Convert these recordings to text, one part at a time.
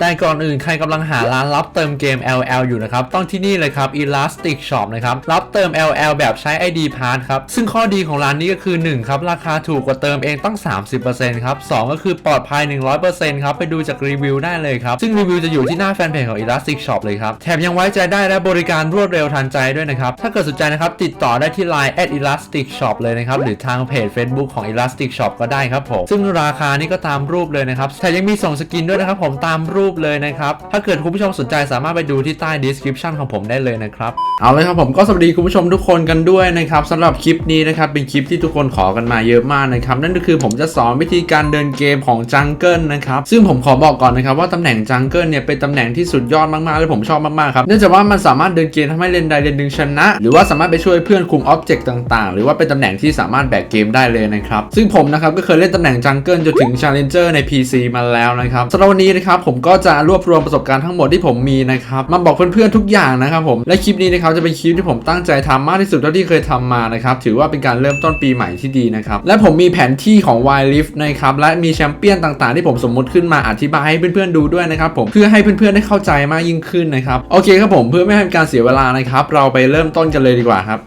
แต่ก่อนอื่นใครกำลังหาร้านรับเติมเกม LL อยู่นะครับ ต้องที่นี่เลยครับ Elastic Shop นะครับ รับเติม LL แบบใช้ ID Pass ครับ ซึ่งข้อดีของร้านนี้ก็คือ 1 ครับ ราคาถูกกว่าเติมเองตั้ง 30%ครับ 2 ก็คือปลอดภัย 100%ครับ ไปดูจากรีวิวได้เลยครับ ซึ่งรีวิวจะอยู่ที่หน้าแฟนเพจของ Elastic Shop เลยครับ แถมยังไว้ใจได้และบริการรวดเร็วทันใจด้วยนะครับ ถ้าเกิดสนใจนะครับติดต่อได้ที่ Line at Elastic Shop เลยนะครับหรือทางเพจ Facebook ของ Elastic Shop ก็ได้ครับผมซึ่งราคานี่ก็ตามรูปเลยนะครับแถมยังมีส่งสกินด้วยนะครับผมตามรูปเลยนะครับ ถ้าเกิดคุณผู้ชมสนใจสามารถไปดูที่ใต้ description ของผมได้เลยนะครับ เอาเลยครับผมก็สวัสดีคุณผู้ชมทุกคนกันด้วยนะครับสำหรับคลิปนี้นะครับเป็นคลิปที่ทุกคนขอกันมาเยอะมากนะครับ นั่นก็คือผมจะสอนวิธีการเดินเกมของจังเกิลนะครับซึ่งผมขอบอกก่อนนะครับว่าตำแหน่งจังเกิลเนี่ยเป็นตำแหน่งที่สุดยอดมากๆและผมชอบมากๆครับเนื่องจากว่ามันสามารถเดินเกมทำให้เลนใดเลนหนึ่งชนะ หรือว่าสามารถไปช่วยเพื่อนคุมอ็อบเจกต์ต่างๆ หรือว่าเป็นตำแหน่งที่สามารถแบกเกมได้เลยนะครับซึ่งผมนะครับก็เคยเล่นตำแหน่งจังเกิลจนถึง Challenger ใน PC มาแล้วนะครับสำหรับวันนี้นะครับผมก็จะรวบรวมประสบการณ์ทั้งหมดที่ผมมีนะครับมาบอกเพื่อนๆทุกอย่างนะครับผมและคลิปนี้นะครับจะเป็นคลิปที่ผมตั้งใจทำมากที่สุดเท่าที่เคยทำมานะครับถือว่าเป็นการเริ่มต้นปีใหม่ที่ดีนะครับและผมมีแผนที่ของ Wild Rift นะครับและมีแชมเปี้ยนต่างๆ ที่ผมสมมุติขึ้นมาอธิบายให้เพื่อนๆดูด้วยนะครับผมเพื่อให้เพื่อนๆได้เข้าใจมากยิ่งขึ้นนะครับโอเคครับผมเพื่อไม่ให้การเสียเวลานะครับเราไปเริ่มต้นกันเลยดีกว่าครับ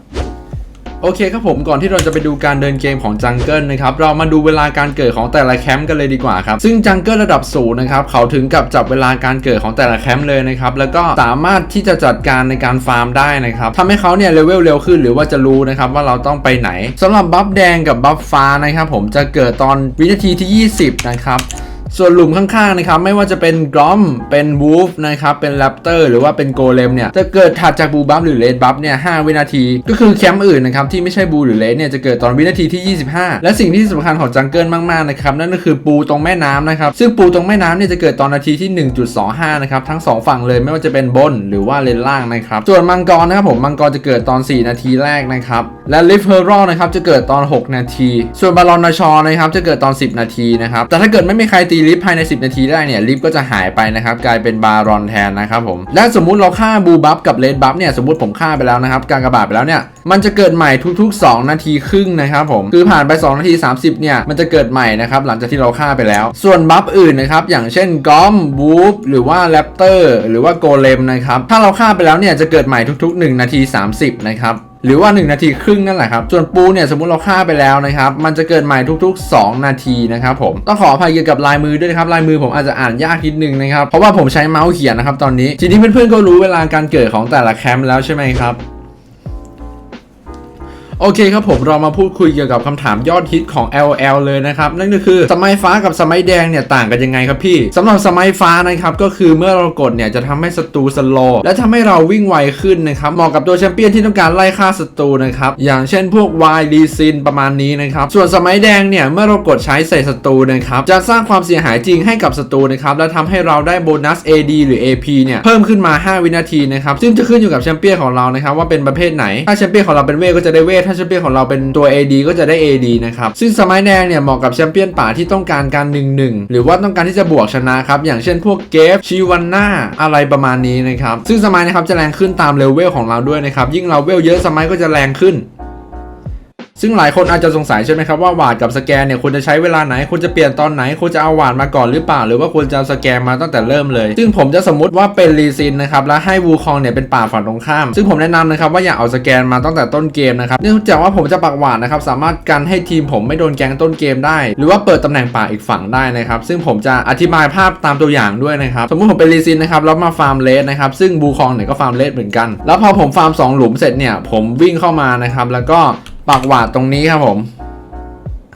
โอเคครับผมก่อนที่เราจะไปดูการเดินเกมของจังเกิลนะครับเรามาดูเวลาการเกิดของแต่ละแคมป์กันเลยดีกว่าครับซึ่งจังเกิลระดับสูงนะครับเขาถึงกับจับเวลาการเกิดของแต่ละแคมป์เลยนะครับแล้วก็สามารถที่จะจัดการในการฟาร์มได้นะครับทำให้เขาเนี่ยเลเวลเร็วขึ้นหรือว่าจะรู้นะครับว่าเราต้องไปไหนสำหรับบัฟแดงกับบัฟฟ้านะครับผมจะเกิดตอนวินาทีที่ 20 นะครับ ส่วนหลุมข้างๆนะครับไม่ว่าจะเป็นกรอมเป็นวูฟนะครับเป็นแรปเตอร์หรือว่าเป็นโกเลมเนี่ยจะเกิดถัดจากบูบัฟหรือเลดบัฟเนี่ย5วินาที ก็คือแคมป์อื่นนะครับที่ไม่ใช่บูหรือเลดเนี่ยจะเกิดตอนวินาทีที่ 25 และสิ่งที่สำคัญของจังเกิลมากๆนะครับนั่นก็คือปูตรงแม่น้ำนะครับซึ่งปูตรงแม่น้ำเนี่ยจะเกิดตอนนาทีที่ 1.25นะครับทั้งสองฝั่งเลยไม่ว่าจะเป็นบนหรือว่าเลนล่างนะครับส่วนมังกรนะครับผมมังกรจะเกิดตอน 4 นาทีแรกนะครับและลิฟเฮอร์รนะครับจะเกิดตอน 6 นาที ส่วนบาลอนนาชอนะครับจะเกิดตอน 10 นาทีนะครับแต่ถ้าเกิดไม่มีใครตีลิฟภายใน 10 นาทีได้เนี่ยลิฟก็จะหายไปนะครับกลายเป็นบารอนแทนนะครับผมและสมมุติเราฆ่าบูบัฟกับเลดบัฟเนี่ยสมมติผมฆ่าไปแล้วนะครับการกระบาดไปแล้วเนี่ยมันจะเกิดใหม่ทุกๆ 2 นาทีครึ่งนะครับผมคือผ่านไป 2 นาที 30เนี่ยมันจะเกิดใหม่นะครับหลังจากที่เราฆ่าไปแล้ว ส่วนบัฟอื่นนะครับอย่างเช่นกอมบูฟหรือว่าแรปเตอร์หรือว่าโกเลมนะครับถ้าเราฆ่าไปแล้วเนี่ยจะเกิดใหม่ทุกๆ 1 นาที 30นะครับ หรือว่า 1 นาทีครึ่งนั่นแหละครับ ส่วนปูเนี่ยสมมติเราฆ่าไปแล้วนะครับ มันจะเกิดใหม่ทุก ๆ 2 นาทีนะครับผมต้องขออภัยเกี่ยวกับลายมือด้วยนะครับลายมือผมอาจจะอ่านยากนิดนึงนะครับเพราะว่าผมใช้เมาส์เขียนนะครับตอนนี้ทีนี้เพื่อนๆก็รู้เวลาการเกิดของแต่ละแคมป์แล้วใช่ไหมครับ โอเคครับผมเรามาพูดคุยเกี่ยวกับคำถามยอดฮิตของ LL เลยนะครับ นั่นก็คือสมัยฟ้ากับสมัยแดงเนี่ยต่างกันยังไงครับพี่สำหรับสมัยฟ้านะครับก็คือเมื่อเรากดเนี่ยจะทำให้ศัตรูสโลและทำให้เราวิ่งไวขึ้นนะครับเหมาะกับตัวแชมเปี้ยนที่ต้องการไล่ฆ่าศัตรูนะครับอย่างเช่นพวก Y ลีซินประมาณนี้นะครับส่วนสมัยแดงเนี่ยเมื่อเรากดใช้ใส่ศัตรูนะครับจะสร้างความเสียหายจริงให้กับศัตรูนะครับและทำให้เราได้โบนัส AD หรือ AP เนี่ยเพิ่มขึ้นมา 5 วินาทีนะครับซึ่งจะขึ้นอยู่กับแชมเปี้ยนของเรานะครับว่าเป็นประเภทไหนถ้าแชมเปี้ยนของเราเป็นเวทก็จะได้เวทถ้าแชมเปี้ยนของเราเป็นตัว AD ก็จะได้ AD นะครับ ซึ่งสมัยแดงเนี่ยเหมาะกับแชมเปี้ยนป่าที่ต้องการการ 1-1 หรือว่าต้องการที่จะบวกชนะครับ อย่างเช่นพวกเกฟชิวันนาอะไรประมาณนี้นะครับ ซึ่งสมัยนะครับจะแรงขึ้นตามเลเวลของเราด้วยนะครับ ยิ่งเราเวลเยอะสมัยก็จะแรงขึ้น ซึ่งหลายคนอาจจะสงสัยใช่ไหมครับว่าหวาดกับสแกนเนี่ยควรจะใช้เวลาไหนควรจะเปลี่ยนตอนไหนควรจะเอาหวาดมาก่อนหรือเปล่า หรือว่าควรจะสแกนมาตั้งแต่เริ่มเลย ซึ่งผมจะสมมติว่าเป็นรีซินนะครับและให้วูคองเนี่ยเป็นป่าฝั่งตรงข้าม ซึ่งผมแนะนำนะครับว่าอย่าเอาสแกนมาตั้งแต่ต้นเกมนะครับเนื่องจากว่าผมจะปักหวาดนะครับสามารถกันให้ทีมผมไม่โดนแกงต้นเกมได้ หรือว่าเปิดตำแหน่งป่าอีกฝั่งได้นะครับซึ่งผมจะอธิบายภาพตามตัวอย่างด้วยนะครับสมมติผมเป็นรีซินนะครับแล้วมาฟาร์มเลสนะครับซึ่งบูคองเนี่ยก็ฟาร์มเลสเหมือนกัน แล้วพอผมฟาร์มสองหลุมเสร็จเนี่ยผมวิ่งเข้ามานะครับแล้วก็ ปากหวาดตรงนี้ครับผม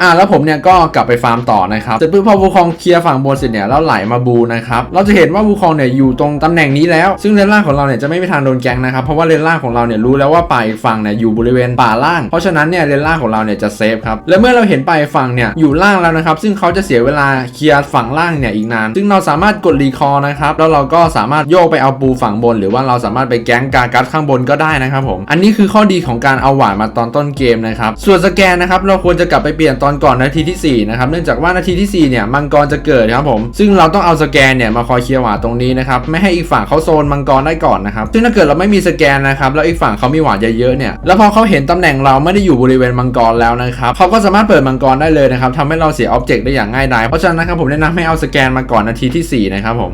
อ่าแล้วผมเนี่ยก็กลับไปฟาร์มต่อนะครับเสร็จปุ๊บพอวูคองเคลียร์ฝั่งบนเสร็จเนี่ยแล้วไหลมาบูนะครับเราจะเห็นว่าวูคองเนี่ยอยู่ตรงตำแหน่งนี้แล้ว ซึ่งเลนล่างของเราเนี่ยจะไม่มีทางโดนแกงนะครับเพราะว่าเลนล่างของเราเนี่ยรู้แล้วว่าป่าอีกฝั่งเนี่ยอยู่บริเวณป่าล่าง เพราะฉะนั้นเนี่ยเลนล่างของเราเนี่ยจะเซฟครับและเมื่อเราเห็นป่าอีกฝั่งเนี่ยอยู่ล่างแล้วนะครับซึ่งเขาจะเสียเวลาเคลียร์ฝั่งล่างเนี่ยอีกนานซึ่งเราสามารถกดรีคอร์นะครับแล้วเราก็สามารถโยกไปเอาปูฝั่งบน หรือว่าเราสามารถไปแก๊งกากัดข้างบนก็ได้นะครับผมอันนี้คือข้อดีของการเอาหวานมาตอนต้นเกมนะครับส่วนสแกนนะครับเราควรจะกลับไปเปลี่ยนตอนก่อนนาทีที่ 4 นะครับ เนื่องจากว่านาทีที่ 4 เนี่ยมังกรจะเกิดครับผม ซึ่งเราต้องเอาสแกนเนี่ยมาคอยเคลียร์หวาตรงนี้นะครับ ไม่ให้อีกฝั่งเขาโซนมังกรได้ก่อนนะครับ ซึ่งถ้าเกิดเราไม่มีสแกนนะครับ แล้วอีกฝั่งเขามีหวาเยอะๆเนี่ย แล้วพอเขาเห็นตำแหน่งเราไม่ได้อยู่บริเวณมังกรแล้วนะครับเขาก็สามารถเปิดมังกรได้เลยนะครับทำให้เราเสียอ็อบเจกต์ได้อย่างง่ายดาย เพราะฉะนั้นนะครับผมแนะนำให้เอาสแกนมาก่อนนาทีที่4นะครับผม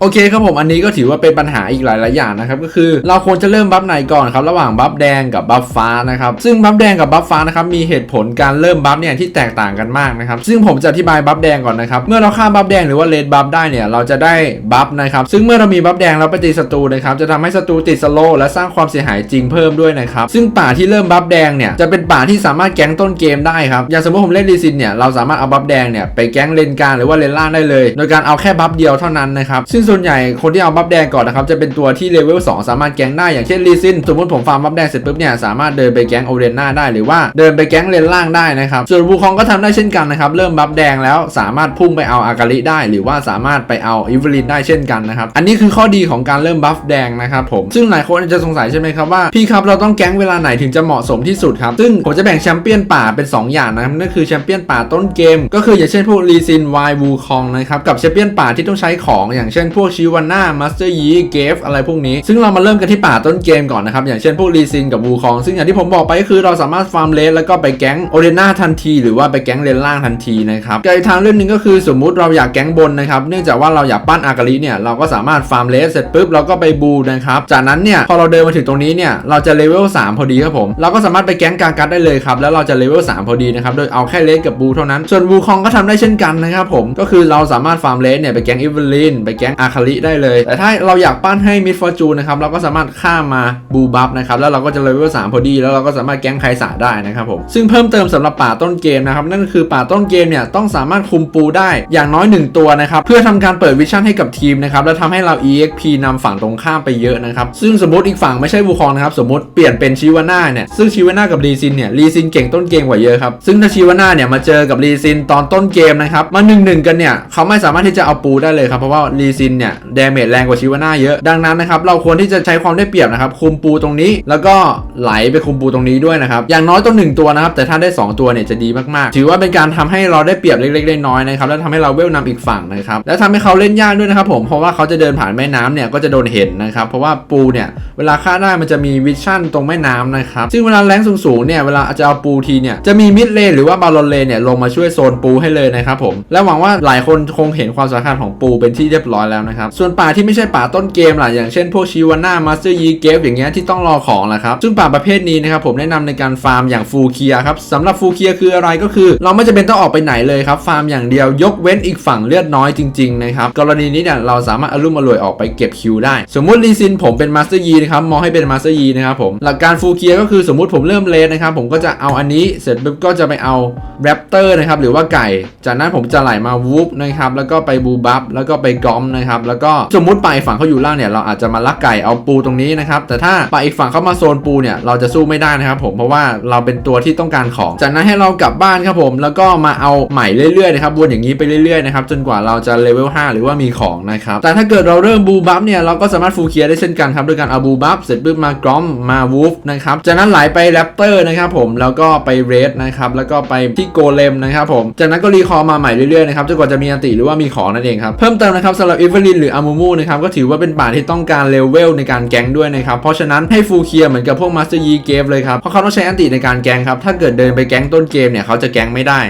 โอเคครับผมอันนี้ก็ถือว่าเป็นปัญหาอีกหลายๆอย่างนะครับก็คือเราควรจะเริ่มบัฟไหนก่อนครับระหว่างบัฟแดงกับบัฟฟ้านะครับซึ่งบัฟแดงกับบัฟฟ้านะครับมีเหตุผลการเริ่มบัฟเนี่ยที่แตกต่างกันมากนะครับซึ่งผมจะอธิบายบัฟแดงก่อนนะครับเมื่อเราฆ่าบัฟแดงหรือว่าเลดบัฟได้เนี่ยเราจะได้บัฟนะครับซึ่งเมื่อเรามีบัฟแดงแล้วไปตีศัตรูนะครับจะทำให้ศัตรูติดสโลว์และสร้างความเสียหายจริงเพิ่มด้วยนะครับซึ่งป่าที่เริ่มบัฟแดงเนี่ยจะเป็นป่าที่สามารถแก๊งต้นเกมได้ครับอย่างสมมติผมเล่นดีซินเนี่ยเราสามารถเอาบัฟแดงเนี่ยไปแก๊งเลนกลางหรือว่าเลนล่างได้เลย โดยการเอาแค่บัฟเดียวเท่านั้นนะครับซึ่งส่วนใหญ่คนที่เอาบัฟแดงก่อนนะครับจะเป็นตัวที่เลเวล2สามารถแก๊งได้อย่างเช่นลีซินสมมติผมฟาร์มบัฟแดงเสร็จปุ๊บเนี่ยสามารถเดินไปแก๊งโอเรนนาได้หรือว่าเดินไปแก๊งเลนล่างได้นะครับส่วนวูคองก็ทำได้เช่นกันนะครับเริ่มบัฟแดงแล้วสามารถพุ่งไปเอาอากาลิได้ หรือว่าสามารถไปเอาอิเวลินได้เช่นกันนะครับอันนี้คือข้อดีของการเริ่มบัฟแดงนะครับผมซึ่งหลายคนอาจจะสงสัยใช่ไหมครับว่าพี่ครับเราต้องแก๊งเวลาไหนถึงจะเหมาะสมที่สุดครับซึ่งผมจะแบ่งแชมเปี้ยนป่าเป็น 2 อย่างนะครับนั่นคือแชมเปี้ยนป่าต้นเกม ก็คืออย่างเช่นพวกลีซินวายวูคองนะครับกับแชมเปี้ยนป่าที่ต้องใช้ของอย่างเช่นพพวกชิวาน่ามาสเตอร์ยีเกฟอะไรพวกนี้ ซึ่งเรามาเริ่มกันที่ป่าต้นเกมก่อนนะครับ อย่างเช่นพวกลีซินกับวูคอง ซึ่งอย่างที่ผมบอกไปก็คือเราสามารถฟาร์มเลสแล้วก็ไปแก๊งโอเรน่าทันที หรือว่าไปแก๊งเลนล่างทันทีนะครับกับอีกทางเรื่องหนึงก็คือสมมุติเราอยากแก๊งบนนะครับ เนื่องจากว่าเราอยากปั้นอากาลิเนี่ยเราก็สามารถฟาร์มเลสเสร็จปุ๊บเราก็ไปบูนะครับ จากนั้นเนี่ยพอเราเดินมาถึงตรงนี้เนี่ยเราจะเลเวล3พอดีครับผมเราก็สามารถไปแก๊งกากัดได้เลยครับแล้วเราจะเลเวล3พอดีนะครับโดยเอาแค่เลสกับบูเท่านั้นส่วนบูคองก็ทำได้เช่นกันนะครับผมก็คือเราสามารถฟาร์มเลสเนี่ยไปแก๊งอิเวลินไปแก๊งอาคาลิได้เลย แต่ถ้าเราอยากปั้นให้มิดฟอร์จูนนะครับเราก็สามารถข้ามมาบูบัฟนะครับแล้วเราก็จะเลเวล3พอดี แล้วเราก็สามารถแก๊งไคสาได้นะครับผมซึ่งเพิ่มเติมสำหรับป่าต้นเกมนะครับนั่นคือป่าต้นเกมเนี่ยต้องสามารถคุมปูได้อย่างน้อย 1 ตัวนะครับเพื่อทำการเปิดวิชั่นให้กับทีมนะครับแล้วทำให้เรา EXP นำฝั่งตรงข้ามไปเยอะนะครับซึ่งสมมติอีกฝั่งไม่ใช่บูคองนะครับสมมติเปลี่ยนเป็นชิวาน่าเนี่ยซึ่งชิวาน่ากับลีซินเนี่ยลีซินเก่งต้นเกมกว่าเยอะครับซึ่งถ้าชิวาน่าเนี่ยมาเจอกับลีซินตอนต้นเกมนะครับมา1นหนึ่งกันเนี่ยเขาไม่สามารถที่จะเอาปูได้เลยครับเพราะว่าลีซินเนี่ยดาเมจแรงกว่าชิวาน่าเยอะ ดังนั้นนะครับเราควรที่จะใช้ความได้เปรียบนะครับคุมปูตรงนี้ แล้วก็ไหลไปคุมปูตรงนี้ด้วยนะครับอย่างน้อยต้องหนึ่งตัวนะครับแต่ถ้าได้ 2 ตัวเนี่ยจะดีมากๆ ถือว่าเป็นการทำให้เราได้เปรียบเล็กๆน้อยๆนะครับแล้วทำให้เราเวลนำอีกฝั่งนะครับและทำให้เขาเล่นยากด้วยนะครับผมเพราะว่าเขาจะเดินผ่านแม่น้ำเนี่ยก็จะโดนเห็นนะครับเพราะว่าปูเนี่ยเวลาฆ่าได้มันจะมีวิชั่นตรงแม่น้ำนะครับซึ่งเวลาแรงสูงๆเนี่ยเวลาจะเอาปูทีเนี่ยจะมีมิดเลนหรือว่าบาลอนเลนเนี่ยลงมาช่วยโซนปูให้เลยนะครับผมและหวังว่าหลายคนคงเห็นความสำคัญของปูเป็นที่เรียบร้อยแล้วนะครับ ส่วนป่าที่ไม่ใช่ป่าต้นเกมล่ะอย่างเช่นพวกชิวาน่ามาสเตอร์ยีเกฟอย่างเงี้ยที่ต้องรอของแหละครับซึ่งป่าประเภทนี้นะครับผมแนะนำในการฟาร์มอย่างฟูเคียครับสำหรับฟูเคียคืออะไรก็คือ เราไม่จำเป็นต้องออกไปไหนเลยครับฟาร์มอย่างเดียวยกเว้นอีกฝั่งเลือดน้อยจริงๆนะครับกรณีนี้เนี่ยเราสามารถอารมอร่วยออกไปเก็บคิวได้ สมมุติลีซินผมเป็นมาสเตอร์ยีนะครับมองให้เป็นมาสเตอร์ยีนะครับผมหลักการฟูเคียก็คือสมมุติผมเริ่มเลนนะครับผมก็จะเอาอันนี้เสร็จปุ๊บก็จะไปเอาแรปเตอร์นะครับหรือว่าไก่ จากนั้นผมจะไหลมาวูฟนะครับแล้วก็ไปบูบัฟแล้วก็ไปกอมนะครับแล้วก็สมมุติป่าอีกฝั่งเขาอยู่ล่างเนี่ยเราอาจจะมาลักไก่เอาปูตรงนี้นะครับแต่ถ้าป่าอีกฝั่งเขามาโซนปูเนี่ยเราจะสู้ไม่ได้นะครับผมเพราะว่าเราเป็นตัวที่ต้องการของ จากนั้นให้เรากลับบ้านครับผม แล้วก็มาเอาใหม่เรื่อยๆนะครับวนอย่างนี้ไปเรื่อยๆนะครับจนกว่าเราจะเลเวล5หรือว่ามีของนะครับแต่ถ้าเกิดเราเริ่มบูบัฟเนี่ยเราก็สามารถฟูเคียได้เช่นกันครับด้วยการเอาบูบัฟเสร็จปุ๊บมากรอมมาวูฟนะครับจากนั้นไหลไปแรปเตอร์นะครับผมแล้วก็ไปเรดนะครับแล้วก็ไปที่โกเลมนะครับผมจากนั้นก็รีคอร์มาใหม่เรื่อยๆนะครับจนกว่าจะมีอันติหรือว่ามีของนั่นเองครับเพิ่มเติมนะครับสำหรับอีเวลินหรืออามูมูนะครับก็ถือว่าเป็นป่าที่ต้องการเลเวลในการแก๊งด้วยนะครับเพราะฉะนั้นให้ฟูเคียเหมือนกับพวกมาสเตอร์ยีเกฟเลยครับเพราะเขาต้องใช้อันติในการแก๊งครับถ้าเกิดเดินไปแก๊งต้นเกมเนี่ยเขาจะแก๊งไม่ได้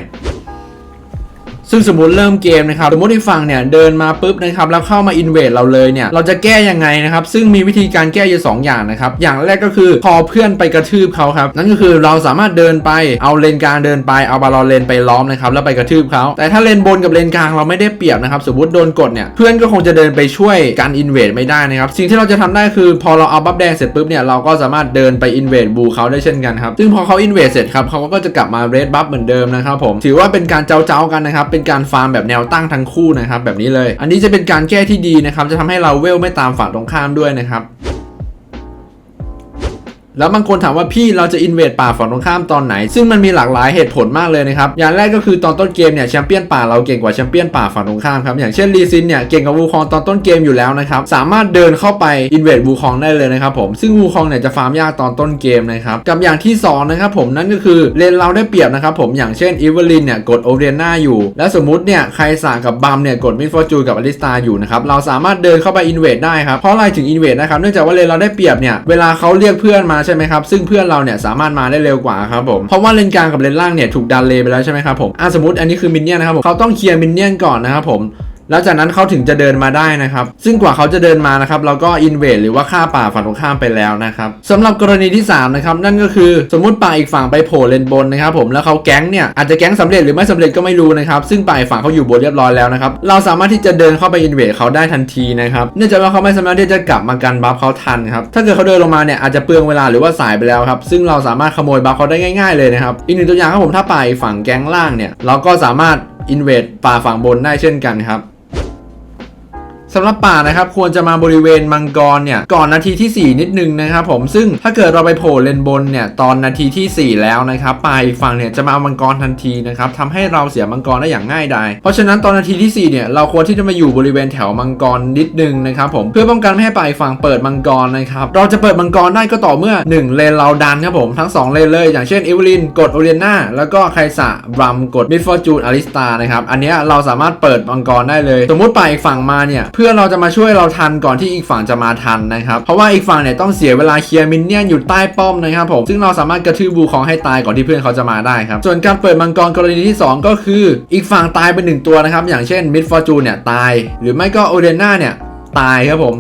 ซึ่งสมมติเริ่มเกมนะครับสมมติอีกฝั่งเนี่ยเดินมาปุ๊บนะครับแล้วเข้ามาอินเวดเราเลยเนี่ยเราจะแก้ยังไงนะครับซึ่งมีวิธีการแก้อยู่สองอย่างนะครับอย่างแรกก็คือพอเพื่อนไปกระทืบเขาครับนั่นก็คือเราสามารถเดินไปเอาเลนกลางเดินไปเอาบาลอนเลนไปล้อมนะครับแล้วไปกระทืบเขาแต่ถ้าเลนบนกับเลนกลางเราไม่ได้เปรียบนะครับสมมติโดนกดเนี่ยเพื่อนก็คงจะเดินไปช่วยการอินเวดไม่ได้นะครับสิ่งที่เราจะทำได้คือพอเราเอาบัฟแดงเสร็จปุ๊บเนี่ยเราก็สามารถเดินไปอินเวดบูเขาได้เช่นกันครับซึ่งพอเขาอินเวดเสร็จครับเขาก็จะกลับมาเรดบัฟเหมือนเดิมนะครับผมถือว่าเป็นการเจ้าๆกันนะครับเป็นการฟาร์มแบบแนวตั้งทั้งคู่นะครับแบบนี้เลย อันนี้จะเป็นการแก้ที่ดีนะครับจะทำให้เราเวลไม่ตามฝั่งตรงข้ามด้วยนะครับ แล้วบางคนถามว่าพี่เราจะอินเวดป่าฝั่งตรงข้ามตอนไหน ซึ่งมันมีหลากหลายเหตุผลมากเลยนะครับ อย่างแรกก็คือตอนต้นเกมเนี่ยแชมเปี้ยนป่าเราเก่งกว่าแชมเปี้ยนป่าฝั่งตรงข้ามครับ อย่างเช่นลีซินเนี่ยเก่งกว่าวูคองตอนต้นเกมอยู่แล้วนะครับ สามารถเดินเข้าไปอินเวดวูคองได้เลยนะครับผม ซึ่งวูคองเนี่ยจะฟาร์มยากตอนต้นเกมนะครับ กับอย่างที่สองนะครับผมนั่นก็คือเลนเราได้เปรียบนะครับผม อย่างเช่นอีเวลินเนี่ยกดโอเรียนาอยู่ และสมมติเนี่ยใครสากับบัมเนี่ยกดมิดฟอร์จูนกับอลิสตาอยู่นะครับ เราสามารถเดินเข้าไปอินเวดได้ครับ เพราะอะไรถึงอินเวดนะครับ เนื่องจากว่าเลนเราได้เปรียบเนี่ย เวลาเขาเรียกเพื่อนมาใช่ไหมครับซึ่งเพื่อนเราเนี่ยสามารถมาได้เร็วกว่าครับผมเพราะว่าเลนกลางกับเลนล่างเนี่ยถูกดันเลไปแล้วใช่ไหมครับผมอะสมมติอันนี้คือมินเนี่ยนะครับผมเขาต้องเคลียร์มินเนี่ยก่อนนะครับผม แล้วจากนั้นเขาถึงจะเดินมาได้นะครับ ซึ่งกว่าเขาจะเดินมานะครับ เราก็อินเวดหรือว่าฆ่าป่าฝั่งตรงข้ามไปแล้วนะครับสำหรับกรณีที่3นะครับนั่นก็คือสมมติป่าอีกฝั่งไปโผล่เลนบนนะครับผมแล้วเขาแก๊งเนี่ยอาจจะแก๊งสำเร็จหรือไม่สำเร็จก็ไม่รู้นะครับซึ่งป่าอีกฝั่งเขาอยู่บนเรียบร้อยแล้วนะครับเราสามารถที่จะเดินเข้าไปอินเวดเขาได้ทันทีนะครับเนื่องจากว่าเขาไม่สามารถที่จะกลับมากันบัฟเขาทันครับถ้าเกิดเขาเดินลงมาเนี่ยอาจจะเปลืองเวลาหรือว่าสายไปแล้วครับซึ่งเราสามารถขโมยบัฟเขาได้ง่าย ๆเลยนะครับอีกหนึ่งตัวอย่างครับผมถ้าป่าอีกฝั่งแก๊งล่างเนี่ยเราก็สามารถอินเวดป่าฝั่งบนได้เช่นกันครับ สำหรับป่านะครับควรจะมาบริเวณมังกรเนี่ยก่อนนาทีที่ 4 นิดนึงนะครับผมซึ่งถ้าเกิดเราไปโผล่เลนบนเนี่ยตอนนาทีที่ 4 แล้วนะครับป่าอีกฝั่งเนี่ยจะมาเอามังกรทันทีนะครับทำให้เราเสียมังกรได้อย่างง่ายดายเพราะฉะนั้นตอนนาทีที่4เนี่ยเราควรที่จะมาอยู่บริเวณแถวมังกรนิดนึงนะครับผมเพื่อป้องกันไม่ให้ป่าอีกฝั่งเปิดมังกรนะครับเราจะเปิดมังกรได้ก็ต่อเมื่อ 1 เลนเราดันครับผมทั้ง 2 เลนเลย อย่างเช่นเอเวลินกดโอเลียนาแล้วก็ไคสะบรัมกดมิดฟอร์จูนอลิสตานะครับอันนี้เราสามารถเปิดมังกรได้เลย สมมติป่าอีกฝั่งมาเนี่ยพื่อเราจะมาช่วยเราทันก่อนที่อีกฝั่งจะมาทันนะครับเพราะว่าอีกฝั่งเนี่ยต้องเสียเวลาเคลียร์มินเนี่ยนอยู่ใต้ป้อมนะครับผมซึ่งเราสามารถกระทืบบูคองให้ตายก่อนที่เพื่อนเขาจะมาได้ครับส่วนการเปิดมังกรกรณีที่ 2 ก็คือ อีกฝั่งตายไปหนึ่งตัวนะครับอย่างเช่นมิดฟอร์จูเนี่ยตาย หรือไม่ก็โอเดน่าเนี่ยตายครับผม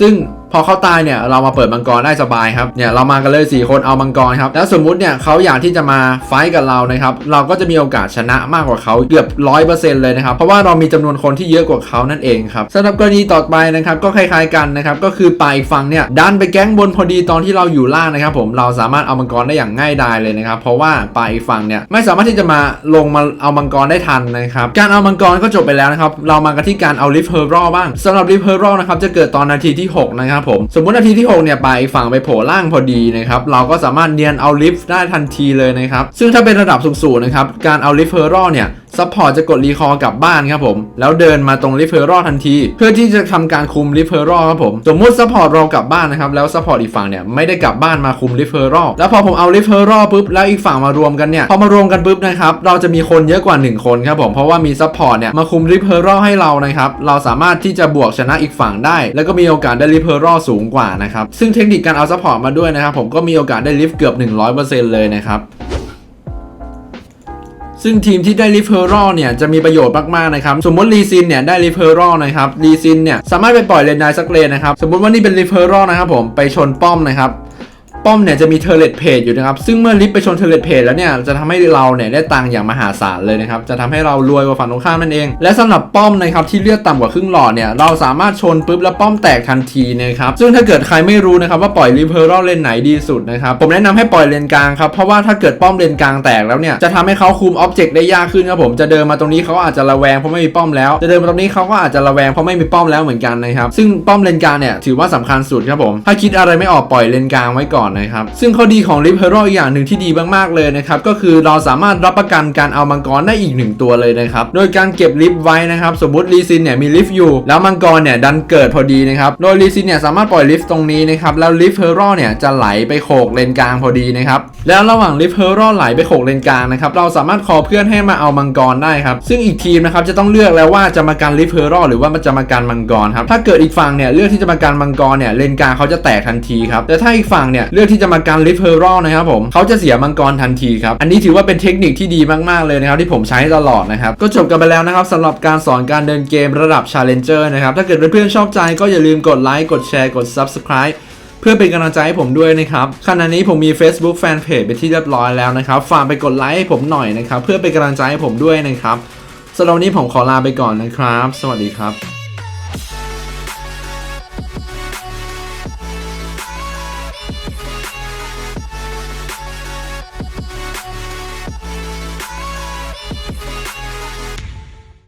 ซึ่ง พอเขาตายเนี่ยเรามาเปิดมังกรได้สบายครับเนี่ยเรามากันเลย 4 คนเอามังกรครับแล้วสมมุติเนี่ยเขาอยากที่จะมาไฟกับเรานะครับเราก็จะมีโอกาสชนะมากกว่าเขาเกือบร้อยเปอร์เซ็นต์เลยนะครับเพราะว่าเรามีจำนวนคนที่เยอะกว่าเขานั่นเองครับสำหรับกรณีต่อไปนะครับก็คล้ายๆกันนะครับก็คือป่าอีกฝั่งเนี่ยดันไปแก๊งบนพอดีตอนที่เราอยู่ล่างนะครับผมเราสามารถเอามังกรได้อย่างง่ายดายเลยนะครับเพราะว่าป่าอีกฝั่งเนี่ยไม่สามารถที่จะมาลงมาเอามังกรได้ทันนะครับการเอามังกรก็จบไปแล้วนะครับเรามากันที่การเอาลิฟเฮอร์รอบ้างสำหรับลิฟเฮอร์รอนะครับจะเกิดตอนนาทีที่6นะครับผมสมมุตินาทีที่6เนี่ยไปอีกฝั่งไปโผล่ล่างพอดีนะครับเราก็สามารถเนียนเอาลิฟต์ได้ทันทีเลยนะครับซึ่งถ้าเป็นระดับสูงๆนะครับการเอาลิฟต์เฮอร์รอเนี่ย ซัพพอร์ตจะกดรีคอร์กลับบ้านครับผม แล้วเดินมาตรงลิเฮอร์รอทันที เพื่อที่จะทำการคุมลิเฮอร์รอครับผมสมมติซัพพอร์ตเรากลับบ้านนะครับแล้วซัพพอร์ตอีกฝั่งเนี่ยไม่ได้กลับบ้านมาคุมลิเฮอร์รอแล้วพอผมเอาลิเฮอร์รอปุ๊บแล้วอีกฝั่งมารวมกันเนี่ยพอมารวมกันปุ๊บนะครับเราจะมีคนเยอะกว่า 1 คนครับผมเพราะว่ามีซัพพอร์ตเนี่ยมาคุมลิเฮอร์รอให้เรานะครับเราสามารถที่จะบวกชนะอีกฝั่งได้ แล้วก็มีโอกาสได้ลิเฮอร์รอสูงกว่านะครับซึ่งเทคนิคการเอาซัพพอร์ตมาด้วยนะครับผมก็มีโอกาสได้ลิฟเกือบ 100%เลยนะครับ ซึ่งทีมที่ได้รีเฟอร์รอเนี่ยจะมีประโยชน์มากๆนะครับ สมมติรีซินเนี่ยได้รีเฟอร์รอนะครับรีซินเนี่ยสามารถไปปล่อยเลนได้สักเลนนะครับ สมมติว่านี่เป็นรีเฟอร์รอนะครับผมไปชนป้อมนะครับ ป้อมเนี่ยจะมีเทเลตเพจอยู่นะครับ ซึ่งเมื่อลิฟต์ไปชนเทเลตเพจแล้วเนี่ยจะทำให้เราเนี่ยได้ตังค์อย่างมหาศาลเลยนะครับ จะทำให้เรารวยกว่าฝั่งตรงข้ามนั่นเอง และสำหรับป้อมนะครับที่เลือดต่ำกว่าครึ่งหลอดเนี่ยเราสามารถชนปุ๊บแล้วป้อมแตกทันทีนะครับซึ่งถ้าเกิดใครไม่รู้นะครับว่าปล่อยริเพอร์รอเลนไหนดีสุดนะครับผมแนะนำให้ปล่อยเลนกลางครับเพราะว่าถ้าเกิดป้อมเลนกลางแตกแล้วเนี่ยจะทำให้เขาคุมอ็อบเจกต์ได้ยากขึ้นครับผมจะเดินมาตรงนี้เขาอาจจะระแวงเพราะไม่มีป้อมแล้ว จะเดินมาตรงนี้เขาก็อาจจะระแวงเพราะไม่มีป้อมแล้วเหมือนกันนะครับซึ่งป้อมเลนกลางเนี่ยถือว่าสำคัญสุดครับผมถ้าคิดอะไรไม่ออกปล่อยเลนกลางไว้ก่อนนะครับ ซึ่งข้อดีของ r i p h e r o อีกอย่างหนึ่งที่ดีมากๆเลยนะครับ ก็คือเราสามารถรับประกันการเอามังกรได้อีกหนึ่งตัวเลยนะครับ โดยการเก็บลิฟไว้นะครับ สมมติลีซินเนี่ยมีลิฟอยู่ แล้วมังกรเนี่ยดันเกิดพอดีนะครับ โดยลีซินเนี่ยสามารถปล่อยลิฟตรงนี้นะครับแล้วลิฟเฮอร์รเนี่ยจะไหลไปโขกเลนกลางพอดีนะครับแล้วระหว่างลิฟเฮอร์รไหลไปโขกเลนกลางนะครับเราสามารถคอเพื่อนให้มาเอามังกรได้ครับซึ่งอีกทีมนะครับจะต้องเลือกแล้วว่าจะมากันลิฟเฮอร์รหรือว่ามันจะมากันมังกรครับถ้าเกิดอีกฝั่งเนี่ยเลือกที่จะมากันมังกรเนี่ยเลนกลางเขาจะแตกทันทีครับแต่ถ้าอีกฝั่งเนี่ยเลืือกที่จะมากันลิฟเฮอร์รนะครับผมเขาจะเสียมังกรทันทีครับอันนี้ถือว่าเป็นเทคนิคที่ดีมากๆเลยนะครับที่ผมใช้ตลอดนะครับก็จบกันไปแล้วนะครับสำหรับการสอนการเดินเกมระดับ Challenger นะครับถ้าเกิดเพื่อนๆชอบใจก็อย่าลืมกดไลค์กดแชร์กด Subscribe เพื่อเป็นกำลังใจให้ผมด้วยนะครับ ขณะนี้ผมมี Facebook Fanpage เป็นที่เรียบร้อยแล้วนะครับ ฝากไปกดไลค์ให้ผมหน่อยนะครับ เพื่อเป็นกำลังใจให้ผมด้วยนะครับสำหรับวันนี้ผมขอลาไปก่อนนะครับ สวัสดีครับ